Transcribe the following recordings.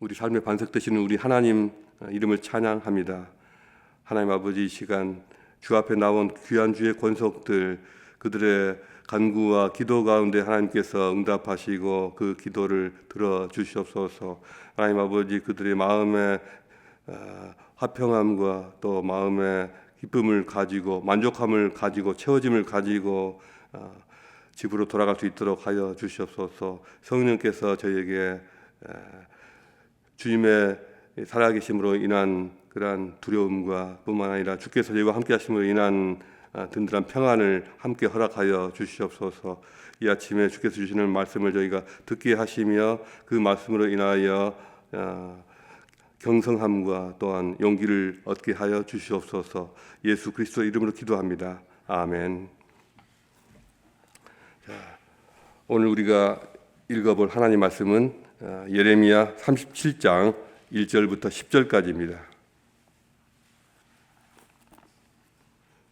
우리 삶의 반석 되시는 우리 하나님 이름을 찬양합니다. 하나님 아버지 이 시간 주 앞에 나온 귀한 주의 권속들 그들의 간구와 기도 가운데 하나님께서 응답하시고 그 기도를 들어 주시옵소서. 하나님 아버지 그들의 마음에 어, 화평함과 또 마음의 기쁨을 가지고 만족함을 가지고 채워짐을 가지고 어, 집으로 돌아갈 수 있도록 하여 주시옵소서. 성령께서 저희에게 에, 주님의 살아계심으로 인한 그러한 두려움과 뿐만 아니라 주께서 저희와 함께 하심으로 인한 아, 든든한 평안을 함께 허락하여 주시옵소서. 이 아침에 주께서 주시는 말씀을 저희가 듣게 하시며 그 말씀으로 인하여 아, 경성함과 또한 용기를 얻게 하여 주시옵소서. 예수 그리스도 이름으로 기도합니다. 아멘. 자, 오늘 우리가 읽어볼 하나님 말씀은 아, 예레미야 37장 1절부터 10절까지입니다.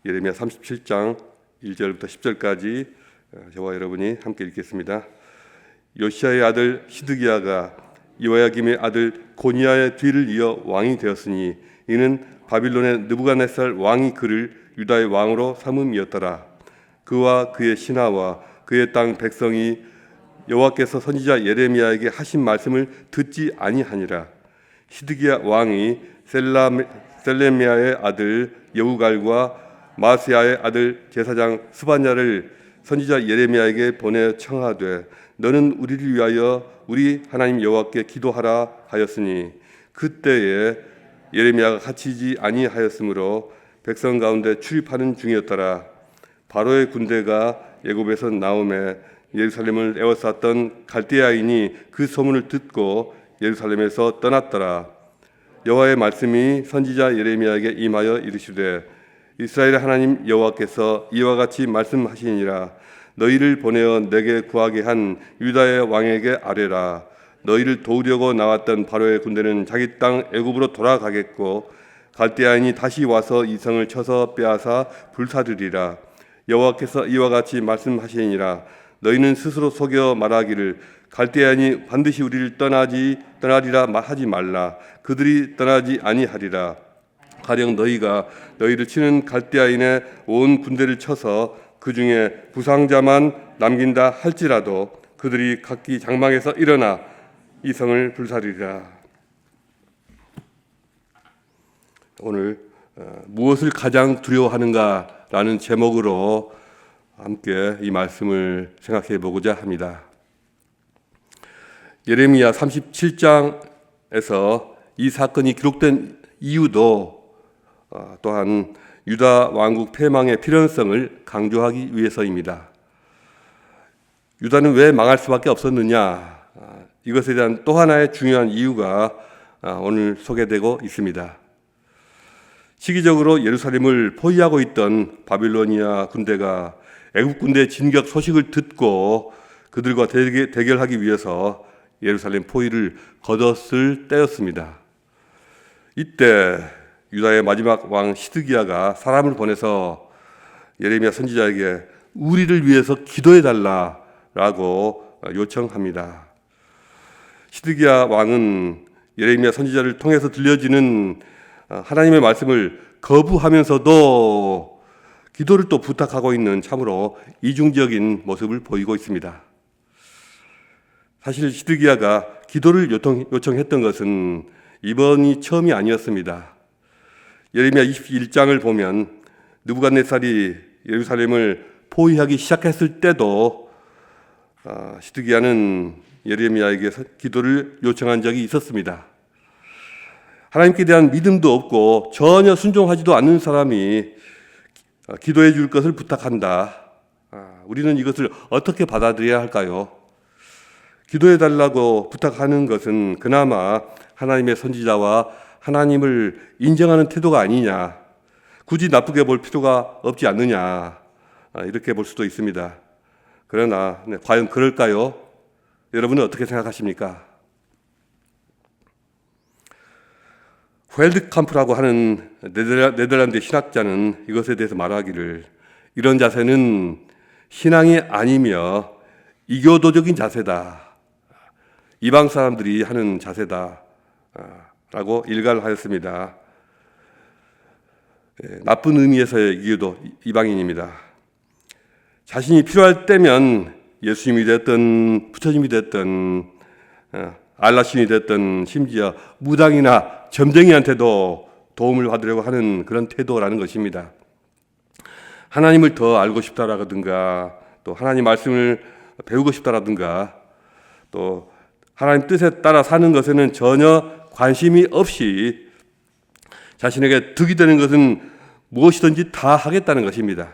예레미야 37장 1절부터 10절까지 어, 저와 여러분이 함께 읽겠습니다. 요시아의 아들 시드기야가 이와야김의 아들 고니아의 뒤를 이어 왕이 되었으니 이는 바빌론의 느부갓네살 왕이 그를 유다의 왕으로 삼음이었더라. 그와 그의 신하와 그의 땅 백성이 여호와께서 선지자 예레미야에게 하신 말씀을 듣지 아니하니라. 시드기야 왕이 셀레미야의 아들 여우갈과 마스야의 아들 제사장 스바냐를 선지자 예레미야에게 보내 청하되 너는 우리를 위하여 우리 하나님 여호와께 기도하라 하였으니 그때에 예레미야가 갇히지 아니하였으므로 백성 가운데 출입하는 중이었더라 바로의 군대가 예굽에서 나오매 예루살렘을 에워쌌던 갈대아인이 그 소문을 듣고 예루살렘에서 떠났더라. 여호와의 말씀이 선지자 예레미야에게 임하여 이르시되 이스라엘 하나님 여호와께서 이와 같이 말씀하시니라. 너희를 보내어 내게 구하게 한 유다의 왕에게 아뢰라. 너희를 도우려고 나왔던 바로의 군대는 자기 땅 애굽으로 돌아가겠고 갈대아인이 다시 와서 이성을 쳐서 빼앗아 불사르리라. 여호와께서 이와 같이 말씀하시니라 너희는 스스로 속여 말하기를 갈대아인이 반드시 우리를 떠나지 떠나리라 하지 말라 그들이 떠나지 아니하리라 가령 너희가 너희를 치는 갈대아인의 온 군대를 쳐서 그 중에 부상자만 남긴다 할지라도 그들이 각기 장막에서 일어나 이 성을 불사리리라. 오늘 어, 무엇을 가장 두려워하는가라는 제목으로 함께 이 말씀을 생각해 보고자 합니다. 예레미야 37장에서 이 사건이 기록된 이유도 어, 또한 유다 왕국 패망의 필연성을 강조하기 위해서입니다. 유다는 왜 망할 수밖에 없었느냐? 아, 이것에 대한 또 하나의 중요한 이유가 아, 오늘 소개되고 있습니다. 시기적으로 예루살렘을 포위하고 있던 바빌로니아 군대가 애국 군대 진격 소식을 듣고 그들과 대결하기 위해서 예루살렘 포위를 거뒀을 때였습니다. 이때 유다의 마지막 왕 시드기야가 사람을 보내서 예레미야 선지자에게 우리를 위해서 기도해 달라라고 요청합니다. 시드기야 왕은 예레미야 선지자를 통해서 들려지는 하나님의 말씀을 거부하면서도 기도를 또 부탁하고 있는 참으로 이중적인 모습을 보이고 있습니다. 사실 시드기야가 기도를 요청 했던 것은 이번이 처음이 아니었습니다. 예레미야 21장을 보면 느부갓네살이 예루살렘을 포위하기 시작했을 때도 아, 시드기야는 예레미야에게 기도를 요청한 적이 있었습니다. 하나님께 대한 믿음도 없고 전혀 순종하지도 않는 사람이 기도해 줄 것을 부탁한다. 아, 우리는 이것을 어떻게 받아들여야 할까요? 기도해 달라고 부탁하는 것은 그나마 하나님의 선지자와 하나님을 인정하는 태도가 아니냐. 굳이 나쁘게 볼 필요가 없지 않느냐. 아, 이렇게 볼 수도 있습니다. 그러나 네, 과연 그럴까요? 여러분은 어떻게 생각하십니까? 웰드캄프라고 하는 네덜란드 신학자는 이것에 대해서 말하기를 이런 자세는 신앙이 아니며 이교도적인 자세다. 이방 사람들이 하는 자세다. 라고 일갈을 하였습니다. 예, 나쁜 의미에서의 이유도 이방인입니다. 자신이 필요할 때면 예수님이 됐든 부처님이 됐든 어, 알라신이 됐든 심지어 무당이나 점쟁이한테도 도움을 받으려고 하는 그런 태도라는 것입니다. 하나님을 더 알고 싶다라든가 또 하나님 말씀을 배우고 싶다라든가 또 하나님 뜻에 따라 사는 것에는 전혀 관심이 없이 자신에게 득이 되는 것은 무엇이든지 다 하겠다는 것입니다.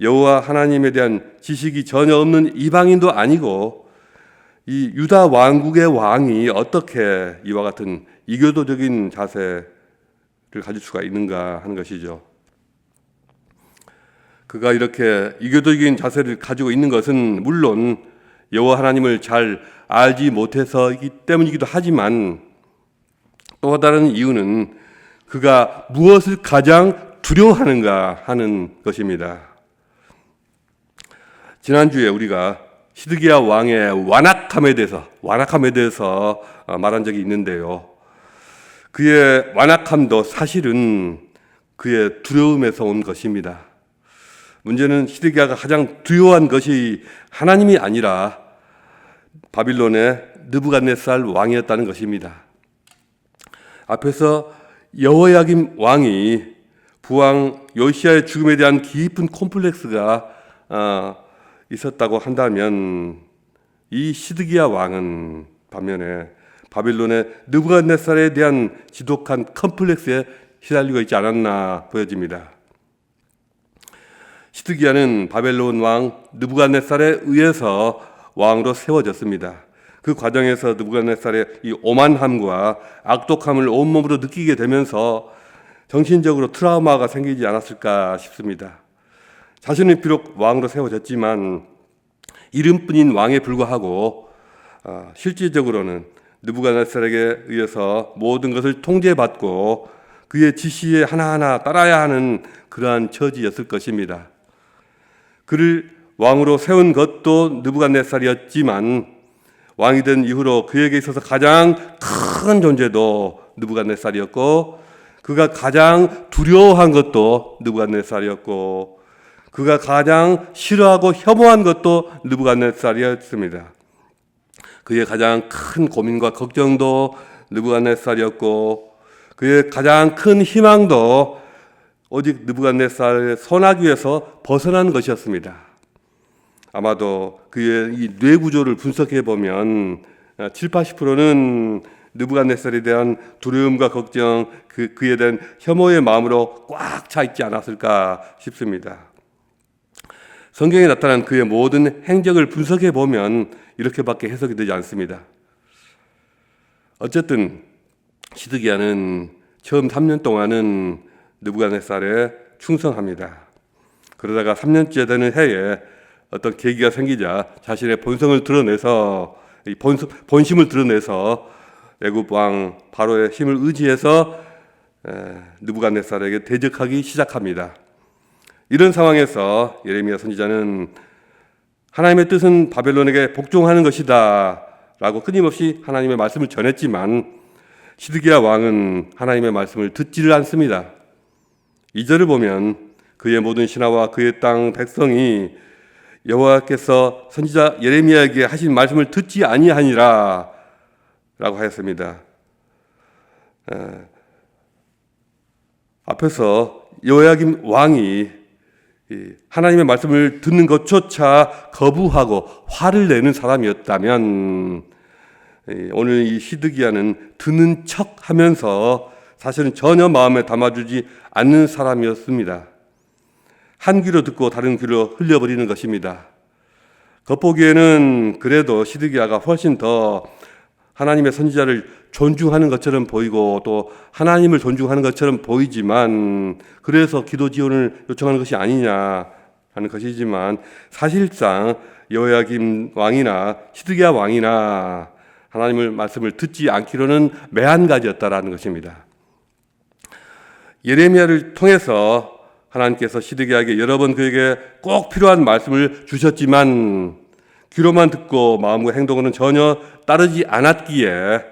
여호와 하나님에 대한 지식이 전혀 없는 이방인도 아니고 이 유다 왕국의 왕이 어떻게 이와 같은 이교도적인 자세를 가질 수가 있는가 하는 것이죠. 그가 이렇게 이교도적인 자세를 가지고 있는 것은 물론 여호와 하나님을 잘 알지 못해서이기 때문이기도 하지만 또 다른 이유는 그가 무엇을 가장 두려워하는가 하는 것입니다. 지난주에 우리가 시드기야 왕의 완악함에 대해서 완악함에 대해서 어, 말한 적이 있는데요. 그의 완악함도 사실은 그의 두려움에서 온 것입니다. 문제는 시드기야가 가장 두려워한 것이 하나님이 아니라 바빌론의 느부갓네살 왕이었다는 것입니다. 앞에서 여호야김 왕이 부왕 요시아의 죽음에 대한 깊은 콤플렉스가 어, 있었다고 한다면 이 시드기야 왕은 반면에 바빌론의 느부갓네살에 대한 지독한 컴플렉스에 시달리고 있지 않았나 보여집니다. 시드기야는 바벨론 왕 느부갓네살에 의해서 왕으로 세워졌습니다. 그 과정에서 느부갓네살의 이 오만함과 악독함을 온몸으로 느끼게 되면서 정신적으로 트라우마가 생기지 않았을까 싶습니다. 자신은 비록 왕으로 세워졌지만 이름뿐인 왕에 불과하고 어, 실질적으로는 느부갓네살에게 의해서 모든 것을 통제받고 그의 지시에 하나하나 따라야 하는 그러한 처지였을 것입니다. 그를 왕으로 세운 것도 느부갓네살이었지만 왕이 된 이후로 그에게 있어서 가장 큰 존재도 느부갓네살이었고 그가 가장 두려워한 것도 느부갓네살이었고 그가 가장 싫어하고 혐오한 것도 느부갓네살이었습니다. 그의 가장 큰 고민과 걱정도 느부갓네살이었고 그의 가장 큰 희망도 오직 느부갓네살의 선하기 위해서 벗어난 것이었습니다. 아마도 그의 이 뇌 구조를 분석해 보면 7, 80%는 느부갓네살에 대한 두려움과 걱정, 그 그에 대한 혐오의 마음으로 꽉 차 있지 않았을까 싶습니다. 성경에 나타난 그의 모든 행적을 분석해 보면 이렇게밖에 해석이 되지 않습니다. 어쨌든 시드기야는 처음 3년 동안은 느부갓네살에 충성합니다. 그러다가 3년째 되는 해에 어떤 계기가 생기자 자신의 본성을 드러내서 본성, 본심을 드러내서 애굽 왕 바로의 힘을 의지해서 느부갓네살에게 대적하기 시작합니다. 이런 상황에서 예레미야 선지자는 하나님의 뜻은 바벨론에게 복종하는 것이다 라고 끊임없이 하나님의 말씀을 전했지만 시드기야 왕은 하나님의 말씀을 듣지를 않습니다. 이절을 보면 그의 모든 신하와 그의 땅 백성이 여호와께서 선지자 예레미야에게 하신 말씀을 듣지 아니하니라 라고 하였습니다. 앞에서 여호야김 왕이 하나님의 말씀을 듣는 것조차 거부하고 화를 내는 사람이었다면 오늘 이 시드기야는 듣는 척 하면서 사실은 전혀 마음에 담아주지 않는 사람이었습니다. 한 귀로 듣고 다른 귀로 흘려버리는 것입니다. 겉보기에는 그래도 시드기야가 훨씬 더 하나님의 선지자를 존중하는 것처럼 보이고 또 하나님을 존중하는 것처럼 보이지만 그래서 기도 지원을 요청하는 것이 아니냐 하는 것이지만 사실상 여호야김 왕이나 시드기야 왕이나 하나님을 말씀을 듣지 않기로는 매한가지였다라는 것입니다. 예레미야를 통해서 하나님께서 시드기야에게 여러 번 그에게 꼭 필요한 말씀을 주셨지만 귀로만 듣고 마음과 행동으로는 전혀 따르지 않았기에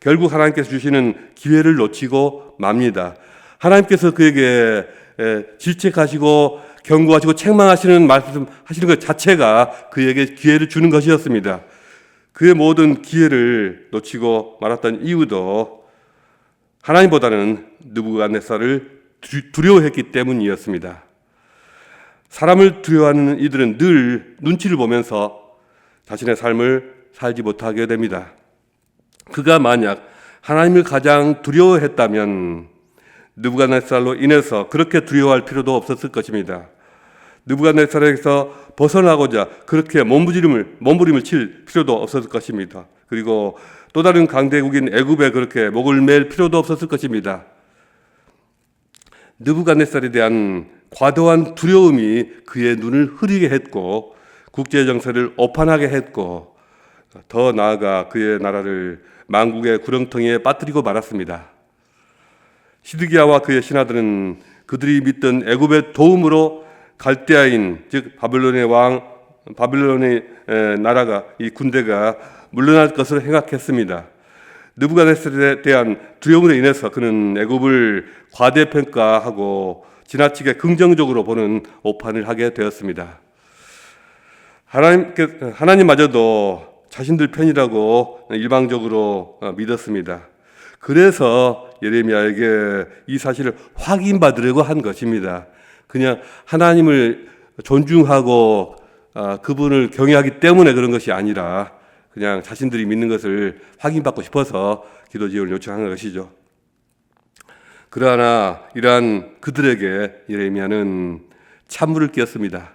결국 하나님께서 주시는 기회를 놓치고 맙니다. 하나님께서 그에게 에, 질책하시고 경고하시고 책망하시는 말씀하시는 것 자체가 그에게 기회를 주는 것이었습니다. 그의 모든 기회를 놓치고 말았던 이유도 하나님보다는 느부갓네살을 두려워했기 때문이었습니다. 사람을 두려워하는 이들은 늘 눈치를 보면서 자신의 삶을 살지 못하게 됩니다. 그가 만약 하나님을 가장 두려워했다면 느부갓네살로 인해서 그렇게 두려워할 필요도 없었을 것입니다. 느부갓네살에서 벗어나고자 그렇게 몸부림을 몸부림을 칠 필요도 없었을 것입니다. 그리고 또 다른 강대국인 애굽에 그렇게 목을 맬 필요도 없었을 것입니다. 느부갓네살에 대한 과도한 두려움이 그의 눈을 흐리게 했고 국제 정세를 오판하게 했고 더 나아가 그의 나라를 망국의 구렁텅이에 빠뜨리고 말았습니다. 시드기야와 그의 신하들은 그들이 믿던 애굽의 도움으로 갈대아인 즉 바벨론의 왕 바벨론의 나라가 이 군대가 물러날 것을 생각했습니다. 느부갓네살에 대한 두려움으로 인해서 그는 애굽을 과대평가하고 지나치게 긍정적으로 보는 오판을 하게 되었습니다. 하나님 하나님마저도 자신들 편이라고 일방적으로 믿었습니다. 그래서 예레미야에게 이 사실을 확인받으려고 한 것입니다. 그냥 하나님을 존중하고 아, 그분을 경외하기 때문에 그런 것이 아니라 그냥 자신들이 믿는 것을 확인받고 싶어서 기도 지원을 요청한 것이죠. 그러나 이러한 그들에게 예레미야는 찬물을 끼었습니다.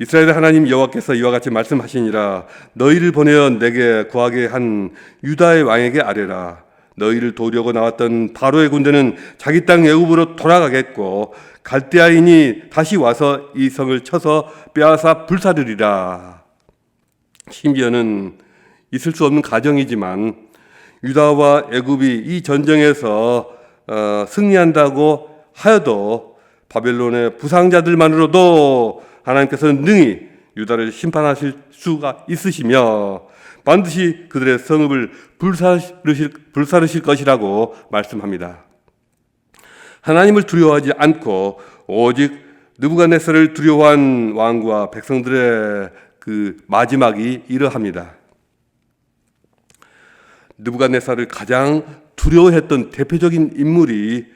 이스라엘 하나님 여호와께서 이와 같이 말씀하시니라. 너희를 보내어 내게 구하게 한 유다의 왕에게 아뢰라. 너희를 도려고 나왔던 바로의 군대는 자기 땅 애굽으로 돌아가겠고 갈대아인이 다시 와서 이 성을 쳐서 빼앗아 불사르리라. 심지어는 있을 수 없는 가정이지만 유다와 애굽이 이 전쟁에서 어, 승리한다고 하여도 바벨론의 부상자들만으로도 하나님께서는 능히 유다를 심판하실 수가 있으시며 반드시 그들의 성읍을 불사르실, 불사르실 것이라고 말씀합니다. 하나님을 두려워하지 않고 오직 느부갓네살을 두려워한 왕과 백성들의 그 마지막이 이러합니다. 느부갓네살을 가장 두려워했던 대표적인 인물이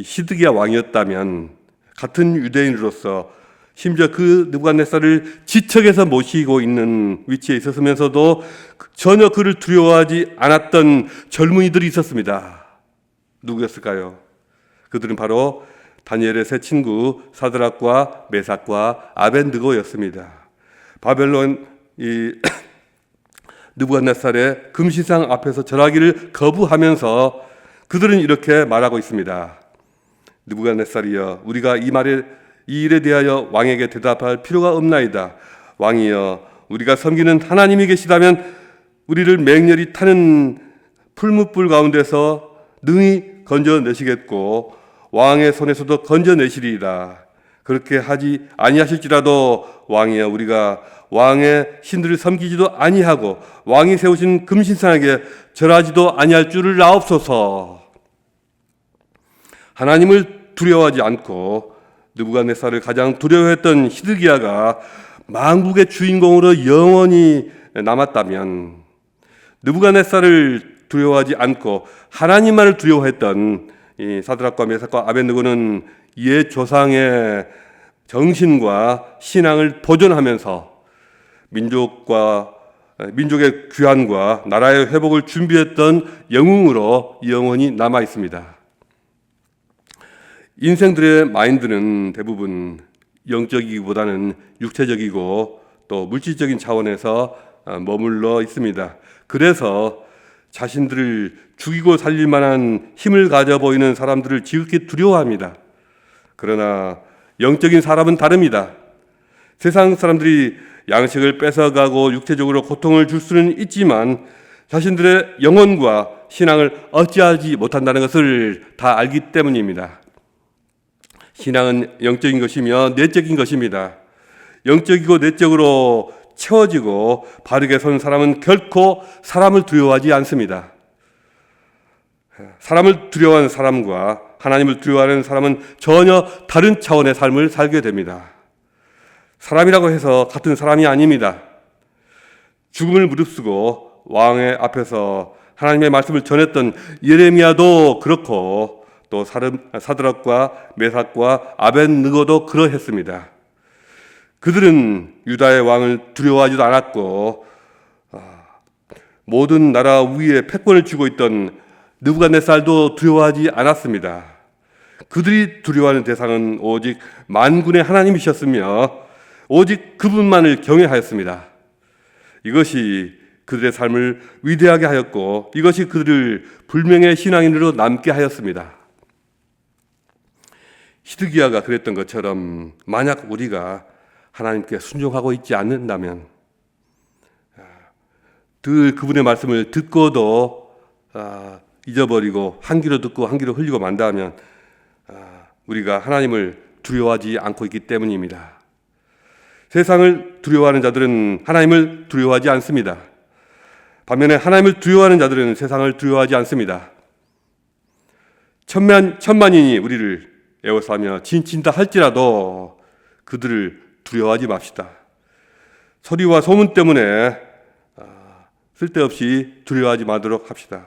시드기야 왕이었다면 같은 유대인으로서 심지어 그 느부갓네살을 지척에서 모시고 있는 위치에 있었으면서도 전혀 그를 두려워하지 않았던 젊은이들이 있었습니다. 누구였을까요? 그들은 바로 다니엘의 세 친구 사드락과 메삭과 아벤드고였습니다. 바벨론 이 느부갓네살의 금시상 앞에서 절하기를 거부하면서 그들은 이렇게 말하고 있습니다. 느부갓네살이여 우리가 이 말에 이 일에 대하여 왕에게 대답할 필요가 없나이다. 왕이여 우리가 섬기는 하나님이 계시다면 우리를 맹렬히 타는 풀무불 가운데서 능히 건져내시겠고 왕의 손에서도 건져내시리이다. 그렇게 하지 아니하실지라도 왕이여 우리가 왕의 신들을 섬기지도 아니하고 왕이 세우신 금신상에게 절하지도 아니할 줄을 아옵소서. 하나님을 두려워하지 않고 느부갓네살을 가장 두려워했던 히드기야가 망국의 주인공으로 영원히 남았다면 느부갓네살을 두려워하지 않고 하나님만을 두려워했던 이 사드락과 메삭과 아벤느고는 옛 조상의 정신과 신앙을 보존하면서 민족과 민족의 귀환과 나라의 회복을 준비했던 영웅으로 영원히 남아 있습니다. 인생들의 마인드는 대부분 영적이기보다는 육체적이고 또 물질적인 차원에서 어, 머물러 있습니다. 그래서 자신들을 죽이고 살릴 만한 힘을 가져 보이는 사람들을 지극히 두려워합니다. 그러나 영적인 사람은 다릅니다. 세상 사람들이 양식을 뺏어가고 육체적으로 고통을 줄 수는 있지만 자신들의 영혼과 신앙을 어찌하지 못한다는 것을 다 알기 때문입니다. 신앙은 영적인 것이며 내적인 것입니다. 영적이고 내적으로 채워지고 바르게 선 사람은 결코 사람을 두려워하지 않습니다. 사람을 두려워하는 사람과 하나님을 두려워하는 사람은 전혀 다른 차원의 삶을 살게 됩니다. 사람이라고 해서 같은 사람이 아닙니다. 죽음을 무릅쓰고 왕의 앞에서 하나님의 말씀을 전했던 예레미야도 그렇고 또 사드락과 메삭과 아벤느고도 그러했습니다. 그들은 유다의 왕을 두려워하지도 않았고 아, 모든 나라 위에 패권을 쥐고 있던 느부갓네살도 두려워하지 않았습니다. 그들이 두려워하는 대상은 오직 만군의 하나님이셨으며 오직 그분만을 경외하였습니다. 이것이 그들의 삶을 위대하게 하였고 이것이 그들을 불명의 신앙인으로 남게 하였습니다. 히드기야가 그랬던 것처럼 만약 우리가 하나님께 순종하고 있지 않는다면 늘 그분의 말씀을 듣고도 아, 잊어버리고 한 귀로 듣고 한 귀로 흘리고 만다면 아, 우리가 하나님을 두려워하지 않고 있기 때문입니다. 세상을 두려워하는 자들은 하나님을 두려워하지 않습니다. 반면에 하나님을 두려워하는 자들은 세상을 두려워하지 않습니다. 천만 천만인이 우리를 애워싸며 진친다 할지라도 그들을 두려워하지 맙시다. 소리와 소문 때문에 아, 쓸데없이 두려워하지 마도록 합시다.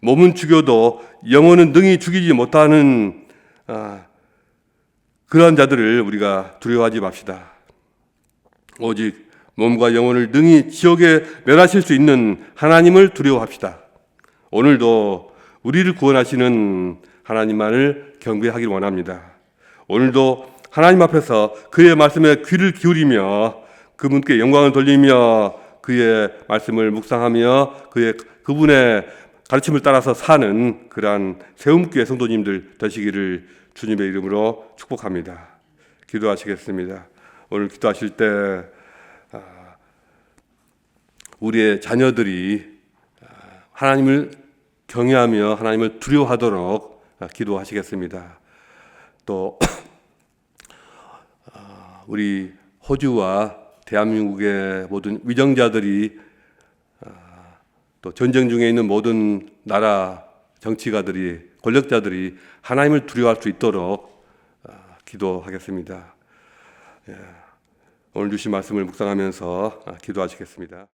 몸은 죽여도 영혼은 능히 죽이지 못하는 아, 그러한 자들을 우리가 두려워하지 맙시다. 오직 몸과 영혼을 능히 지옥에 멸하실 수 있는 하나님을 두려워합시다. 오늘도 우리를 구원하시는 하나님만을 경배하길 원합니다. 오늘도 하나님 앞에서 그의 말씀에 귀를 기울이며 그분께 영광을 돌리며 그의 말씀을 묵상하며 그의 그분의 가르침을 따라서 사는 그러한 세움교회 성도님들 되시기를 주님의 이름으로 축복합니다. 기도하시겠습니다. 오늘 기도하실 때 아, 우리의 자녀들이 아, 하나님을 경외하며 하나님을 두려워하도록 아, 기도하시겠습니다. 또 우리 호주와 대한민국의 모든 위정자들이 또 전쟁 중에 있는 모든 나라 정치가들이 권력자들이 하나님을 두려워할 수 있도록 기도하겠습니다. 예. 오늘 주신 말씀을 묵상하면서 기도하시겠습니다.